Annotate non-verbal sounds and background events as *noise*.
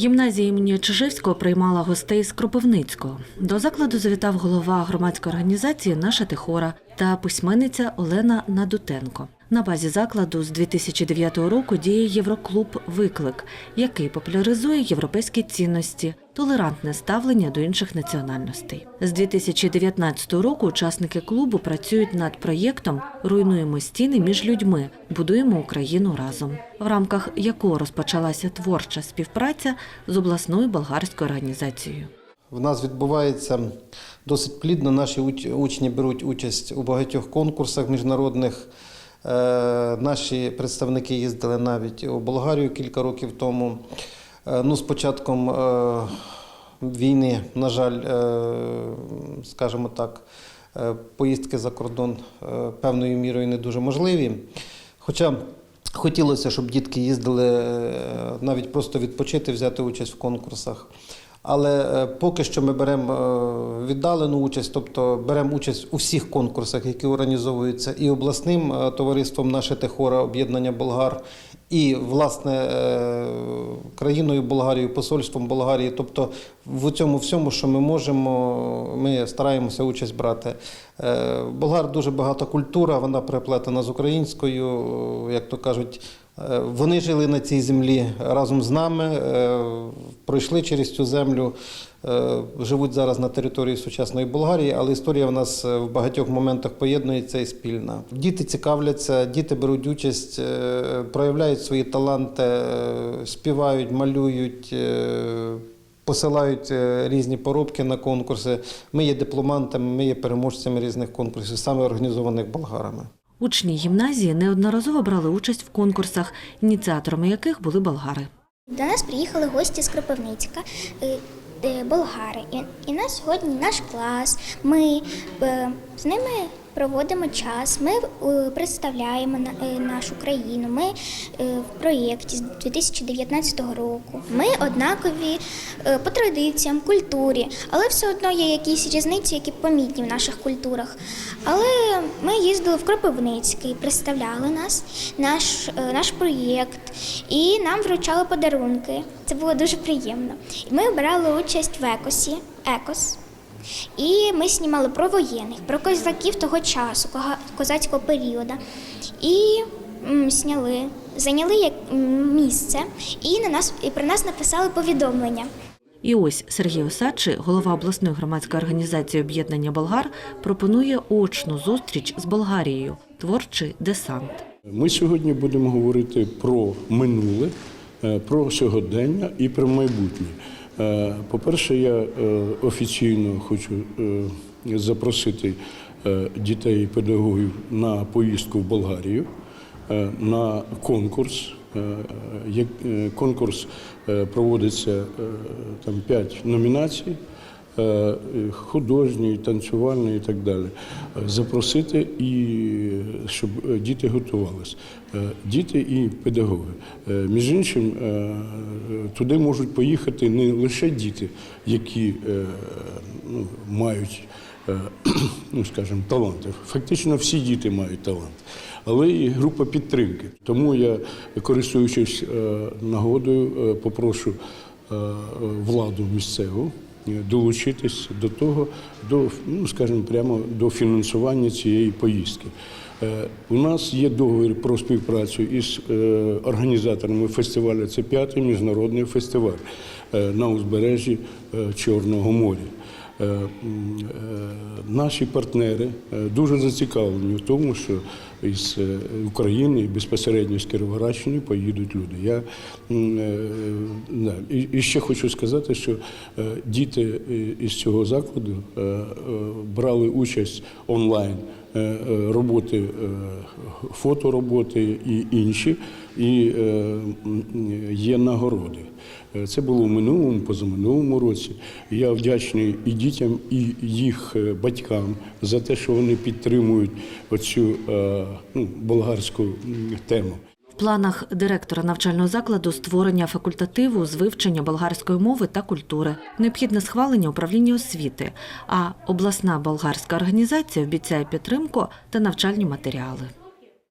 Гімназія імені Чижевського приймала гостей з Кропивницького. До закладу завітав голова громадської організації Наша Тихора та письменниця Олена Надутенко. На базі закладу з 2009 року діє Євроклуб Виклик, який популяризує європейські цінності, толерантне ставлення до інших національностей. З 2019 року учасники клубу працюють над проєктом Руйнуємо стіни між людьми, будуємо Україну разом, в рамках якого розпочалася творча співпраця з обласною болгарською організацією. В нас відбувається досить плідно. Наші учні беруть участь у багатьох конкурсах міжнародних. Е, Наші представники їздили навіть у Болгарію кілька років тому. Е, Ну, з початком е, війни, на жаль, скажімо так, поїздки за кордон певною мірою не дуже можливі. Хоча хотілося, щоб дітки їздили навіть просто відпочити, взяти участь в конкурсах. Але е, поки що ми беремо е, віддалену участь, тобто беремо участь у всіх конкурсах, які організовуються і обласним е, товариством наше Техора, об'єднання Болгар, і власне країною Болгарією, посольством Болгарії. Тобто в цьому всьому, що ми можемо, ми стараємося участь брати. Болгар дуже багата культура, вона переплетена з українською, як то кажуть. Е, Вони жили на цій землі разом з нами, е, пройшли через цю землю, е, живуть зараз на території сучасної Болгарії, але історія в нас в багатьох моментах поєднується і спільна. Діти цікавляться, діти беруть участь, проявляють свої таланти, співають, малюють. Посилають різні поробки на конкурси. Ми є дипломантами, ми є переможцями різних конкурсів, саме організованих болгарами. Учні гімназії неодноразово брали участь в конкурсах, ініціаторами яких були болгари. До нас приїхали гості з Кропивницька, е, е, болгари. І, на сьогодні наш клас. Ми е, з ними проводимо час. Ми е, представляємо е, нашу країну. Ми е, в проєкті з 2019 року. Ми однакові по традиціям, культурі, але все одно є якісь різниці, які помітні в наших культурах. Але ми їздили в Кропивницький, представляли нас, наш, наш проєкт, і нам вручали подарунки. Це було дуже приємно. Ми брали участь в екосі, екос. І ми знімали про воєнних, про козаків того часу, кога- козацького періоду. І зняли, зайняли як місце, і на нас і про нас написали повідомлення. І ось Сергій Осадчий, голова обласної громадської організації об'єднання болгар, пропонує очну зустріч з Болгарією творчий десант. Ми сьогодні будемо говорити про минуле, е, про сьогодення і про майбутнє. Е, По-перше, я е, офіційно хочу е, запросити дітей і педагогів на поїздку в Болгарію на конкурс. Конкурс проводиться там п'ять номінацій художній, танцювальний і так далі. Запросити і щоб е, діти готувалися. Е, Діти і педагоги. Е, Між іншим, туди можуть поїхати не лише діти, які ну, мають, *clears throat* ну скажімо, таланти. Фактично всі діти мають талант. Але і група підтримки. Тому я, користуючись нагодою, попрошу владу місцеву долучитись до того, до ну скажімо, прямо до фінансування цієї поїздки. Е, У нас є договір про співпрацю із е, організаторами фестивалю. Це п'ятий міжнародний фестиваль е, на узбережжі Чорного моря. Е, е, Наші партнери е, дуже зацікавлені в тому, що із України безпосередньо з Кіровоградщини поїдуть люди. Я і, ще хочу сказати, що діти із цього закладу брали участь онлайн роботи, фотороботи і інші, і є нагороди. Е, Це було в минулому, позаминулому році. Я вдячний і дітям, і їх е, батькам за те, що вони підтримують оцю е, ну, болгарську тему. В планах директора навчального закладу створення факультативу з вивчення болгарської мови та культури, необхідне схвалення управління освіти. А обласна болгарська організація обіцяє підтримку та навчальні матеріали.